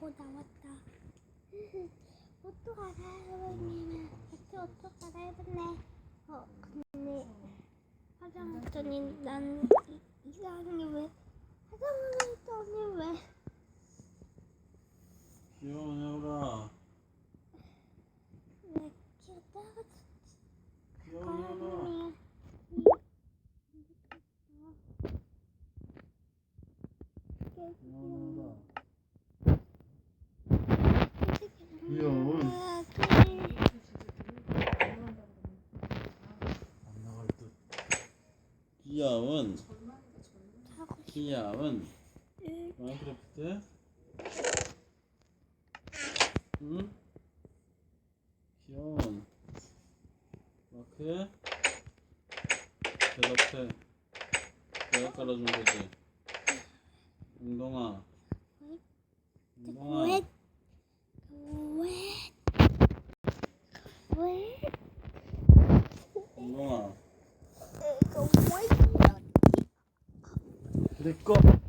오 나왔다. 옷도 갈아입었네. 같이 옷도 갈아입었네. 어 근데 화장 했더니 난 이, 이상하게 왜 화장을 했더니 왜 귀여운 여우라. 왜 귀엽다가 귀여운 여우라. 갈아입니? 귀여운 여우라. 귀여운. 아, 그래. 안 나갈 듯. 귀여운. 싶을 마인크래프트. 응? 귀여운. 마크. 대답해. 내가 깔아준 거지. 왜? 왜? 웅덩아. 이거 왜? 내 거.